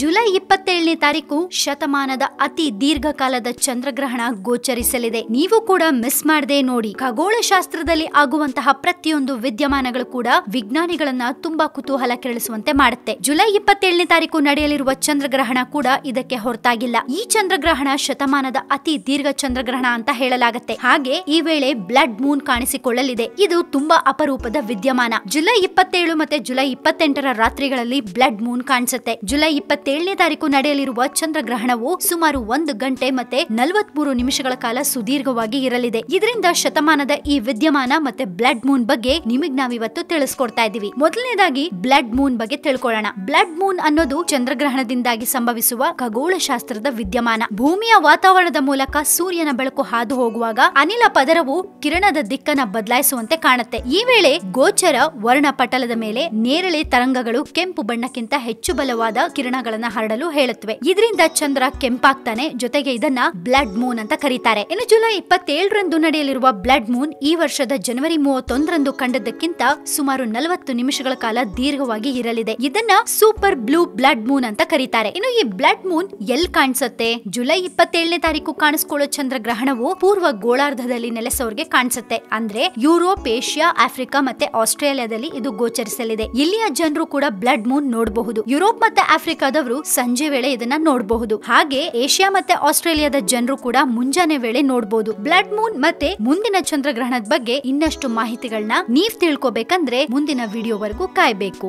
July ಇಪ್ಪತ್ತೇಳನೇ ತಾರೀಕು ಶತಮಾನದ ಅತಿ ದೀರ್ಘಕಾಲದ ಚಂದ್ರಗ್ರಹಣ ಗೋಚರಿಸಲಿದೆ. ನೀವು ಕೂಡ ಮಿಸ್ ಮಾಡದೆ ನೋಡಿ. ಖಗೋಳ ಶಾಸ್ತ್ರದಲ್ಲಿ ಆಗುವಂತಹ ಪ್ರತಿಯೊಂದು ವಿದ್ಯಮಾನಗಳು ಕೂಡ ವಿಜ್ಞಾನಿಗಳನ್ನ ತುಂಬಾ ಕುತೂಹಲ ಕೆರಳಿಸುವಂತೆ ಮಾಡುತ್ತೆ. ಜುಲೈ ಇಪ್ಪತ್ತೇಳನೇ ತಾರೀಕು ನಡೆಯಲಿರುವ ಚಂದ್ರಗ್ರಹಣ ಕೂಡ ಇದಕ್ಕೆ ಹೊರತಾಗಿಲ್ಲ. ಈ ಚಂದ್ರಗ್ರಹಣ ಶತಮಾನದ ಅತಿ ದೀರ್ಘ ಚಂದ್ರಗ್ರಹಣ ಅಂತ ಹೇಳಲಾಗುತ್ತೆ. ಹಾಗೆ ಈ ವೇಳೆ ಬ್ಲಡ್ ಮೂನ್ ಕಾಣಿಸಿಕೊಳ್ಳಲಿದೆ. ಇದು ತುಂಬಾ ಅಪರೂಪದ ವಿದ್ಯಮಾನ. ಜುಲೈ ಇಪ್ಪತ್ತೇಳು ಮತ್ತೆ ಜುಲೈ ಇಪ್ಪತ್ತೆಂಟರ ರಾತ್ರಿಗಳಲ್ಲಿ ಬ್ಲಡ್ ಮೂನ್ ಕಾಣಿಸುತ್ತೆ. ಜುಲೈ ಇಪ್ಪತ್ತೇಳನೇ ತಾರೀಕು ನಡೆಯಲಿರುವ ಚಂದ್ರಗ್ರಹಣವು ಸುಮಾರು ಒಂದು ಗಂಟೆ ಮತ್ತೆ ನಲವತ್ಮೂರು ನಿಮಿಷಗಳ ಕಾಲ ಸುದೀರ್ಘವಾಗಿ ಇರಲಿದೆ. ಇದರಿಂದ ಶತಮಾನದ ಈ ವಿದ್ಯಮಾನ ಮತ್ತೆ ಬ್ಲಡ್ ಮೂನ್ ಬಗ್ಗೆ ನಿಮಗ್ ನಾವಿವತ್ತು ತಿಳಿಸ್ಕೊಡ್ತಾ ಇದೀವಿ ಮೊದಲನೇದಾಗಿ ಬ್ಲಡ್ ಮೂನ್ ಬಗ್ಗೆ ತಿಳ್ಕೊಳ್ಳೋಣ. ಬ್ಲಡ್ ಮೂನ್ ಅನ್ನೋದು ಚಂದ್ರಗ್ರಹಣದಿಂದಾಗಿ ಸಂಭವಿಸುವ ಖಗೋಳ ಶಾಸ್ತ್ರದ ವಿದ್ಯಮಾನ. ಭೂಮಿಯ ವಾತಾವರಣದ ಮೂಲಕ ಸೂರ್ಯನ ಬೆಳಕು ಹಾದು ಹೋಗುವಾಗ ಅನಿಲ ಪದರವು ಕಿರಣದ ದಿಕ್ಕನ್ನ ಬದಲಾಯಿಸುವಂತೆ ಕಾಣುತ್ತೆ. ಈ ವೇಳೆ ಗೋಚರ ವರ್ಣಪಟಲದ ಮೇಲೆ ನೇರಳೆ ತರಂಗಗಳು ಕೆಂಪು ಬಣ್ಣಕ್ಕಿಂತ ಹೆಚ್ಚು ಬಲವಾದ ಕಿರಣಗಳನ್ನ ಹರಡಲು ಹೇಳುತ್ತವೆ. ಇದರಿಂದ ಚಂದ್ರ ಕೆಂಪಾಗ್ತಾನೆ, ಜೊತೆಗೆ ಇದನ್ನ ಬ್ಲಡ್ ಮೂನ್ ಅಂತ ಕರೀತಾರೆ. ಇನ್ನು ಜುಲೈ ಇಪ್ಪತ್ತೇಳರಂದು ನಡೆಯಲಿರುವ ಬ್ಲಡ್ ಮೂನ್ ಈ ವರ್ಷದ ಜನವರಿ ಮೂವತ್ತೊಂದರಂದು ಕಂಡದಕ್ಕಿಂತ ಸುಮಾರು ನಲವತ್ತು ನಿಮಿಷಗಳ ಕಾಲ ದೀರ್ಘವಾಗಿ ಇರಲಿದೆ. ಇದನ್ನ ಸೂಪರ್ ಬ್ಲೂ ಬ್ಲಡ್ ಮೂನ್ ಅಂತ ಕರೀತಾರೆ. ಇನ್ನು ಈ ಬ್ಲಡ್ ಮೂನ್ ಎಲ್ ಕಾಣಿಸುತ್ತೆ? ಜುಲೈ ಇಪ್ಪತ್ತೇಳನೇ ತಾರೀಕು ಕಾಣಿಸ್ಕೊಳ್ಳೋ ಚಂದ್ರ ಗ್ರಹಣವು ಪೂರ್ವ ಗೋಳಾರ್ಧದಲ್ಲಿ ನೆಲೆಸೋರ್ಗೆ ಕಾಣಿಸುತ್ತೆ. ಅಂದ್ರೆ ಯುರೋಪ್, ಏಷ್ಯಾ, ಆಫ್ರಿಕಾ ಮತ್ತೆ ಆಸ್ಟ್ರೇಲಿಯಾದಲ್ಲಿ ಇದು ಗೋಚರಿಸಲಿದೆ. ಇಲ್ಲಿಯ ಜನರು ಕೂಡ ಬ್ಲಡ್ ಮೂನ್ ನೋಡಬಹುದು. ಯುರೋಪ್ ಮತ್ತೆ ಆಫ್ರಿಕಾದವರು ಸಂಜೆ ವೇಳೆ ಇದನ್ನ ನೋಡಬಹುದು. ಹಾಗೆ ಏಷ್ಯಾ ಮತ್ತೆ ಆಸ್ಟ್ರೇಲಿಯಾದ ಜನರು ಕೂಡ ಮುಂಜಾನೆ ವೇಳೆ ನೋಡಬಹುದು ಬ್ಲಡ್ ಮೂನ್ ಮತ್ತೆ ಮುಂದಿನ ಚಂದ್ರಗ್ರಹಣದ ಬಗ್ಗೆ ಇನ್ನಷ್ಟು ಮಾಹಿತಿಗಳನ್ನ ನೀವ್ ತಿಳ್ಕೊಬೇಕಂದ್ರೆ ಮುಂದಿನ ವಿಡಿಯೋವರೆಗೂ ಕಾಯ್ಬೇಕು.